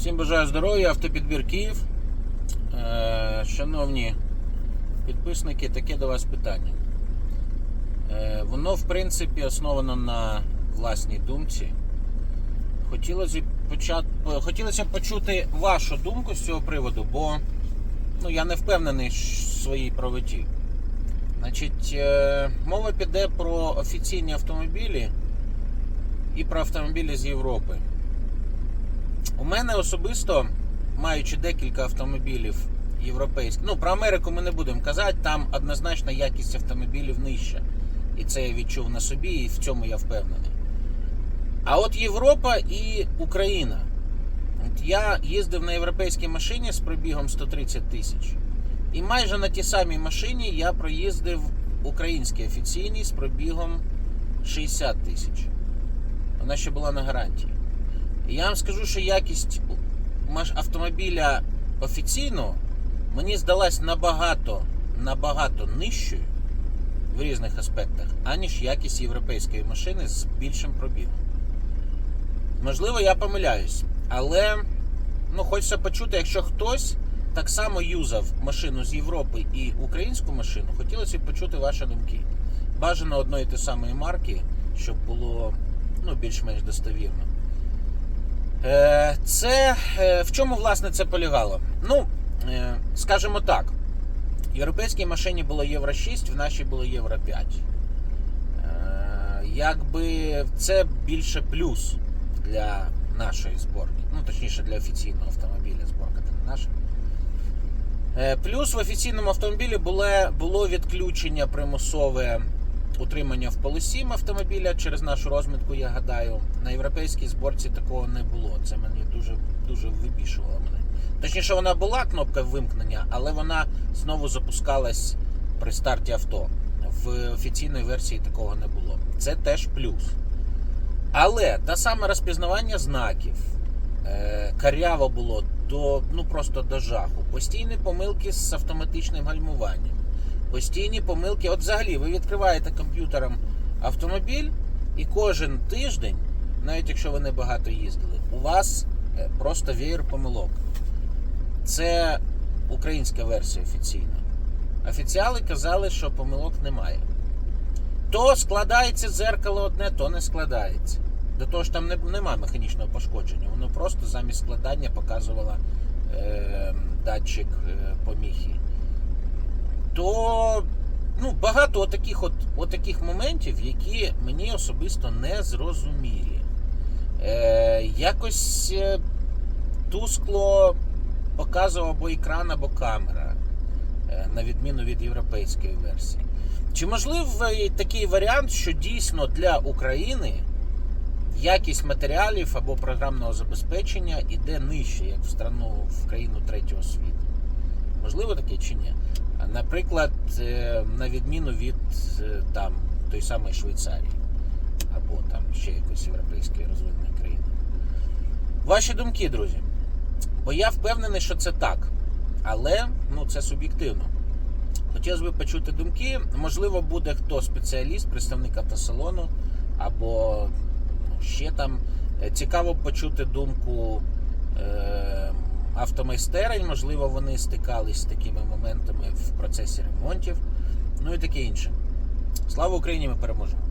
Всім бажаю здоров'я, автопідбір Київ. Е, Шановні підписники, таке до вас питання. Е, Воно, в принципі, основано на власній думці. Хотілося б почати, хотілося б почути вашу думку з цього приводу, бо ну, я не впевнений в своїй правоті. Значить, е, мова піде про офіційні автомобілі і про автомобілі з Європи. У мене особисто, маючи декілька автомобілів європейських, ну про Америку ми не будемо казати, там однозначно якість автомобілів нижча. І це я відчув на собі, і в цьому я впевнений. А от Європа і Україна. От я їздив на європейській машині з пробігом 130 тисяч. І майже на тій самій машині я проїздив український офіційний з пробігом 60 тисяч. Вона ще була на гарантії. Я вам скажу, що якість автомобіля офіційного мені здалась набагато, набагато нижчою в різних аспектах, аніж якість європейської машини з більшим пробігом. Можливо, я помиляюсь, але ну, хочеться почути, якщо хтось так само юзав машину з Європи і українську машину, хотілося б почути ваші думки. Бажано одної і самої марки, щоб було ну, більш-менш достовірно. Е, Це е, в чому власне це полягало? Ну, е, скажімо так, в європейській машині було Євро 6, в нашій було Євро 5. Е, Якби це більше плюс для нашої зборки. Ну, точніше, для офіційного автомобіля зборка це не наша. Плюс в офіційному автомобілі було, було відключення примусове утримання в полосім автомобіля через нашу розмітку, я гадаю. На європейській зборці такого не було. Це мені дуже дуже вибішувало мене. Точніше, вона була кнопка вимкнення, але вона знову запускалась при старті авто. В офіційній версії такого не було. Це теж плюс. Але те саме розпізнавання знаків. Е, каряво було до, ну просто до жаху. Постійні помилки з автоматичним гальмуванням. Постійні помилки. От взагалі, ви відкриваєте комп'ютером автомобіль, і кожен тиждень, навіть якщо ви не багато їздили, у вас е, просто веєр помилок. Це українська версія офіційна. Офіціали казали, що помилок немає. То складається дзеркало одне, то не складається. До того ж там не, немає механічного пошкодження. Воно просто замість складання показувало е, датчик е, поміхи. То ну, багато отаких, от, отаких моментів, які мені особисто не зрозумілі. Е, якось е, тускло показував або екран, або камера, е, на відміну від європейської версії. Чи можливий такий варіант, що дійсно для України якість матеріалів або програмного забезпечення іде нижче, як в страну в країну третього світу? Можливо таке чи ні? Наприклад, е, на відміну від е, там той самої Швейцарії або там ще якоїсь європейської розвиненої країни. Ваші думки, друзі. Бо я впевнений, що це так. Але ну, це суб'єктивно. Хотілося б почути думки. Можливо, буде хто спеціаліст, представник автосалону, або ну, ще там. Цікаво почути думку е, автомайстерень. Можливо, вони стикались з такими моментами в процесі ремонтів. Ну і таке інше. Слава Україні! Ми переможемо!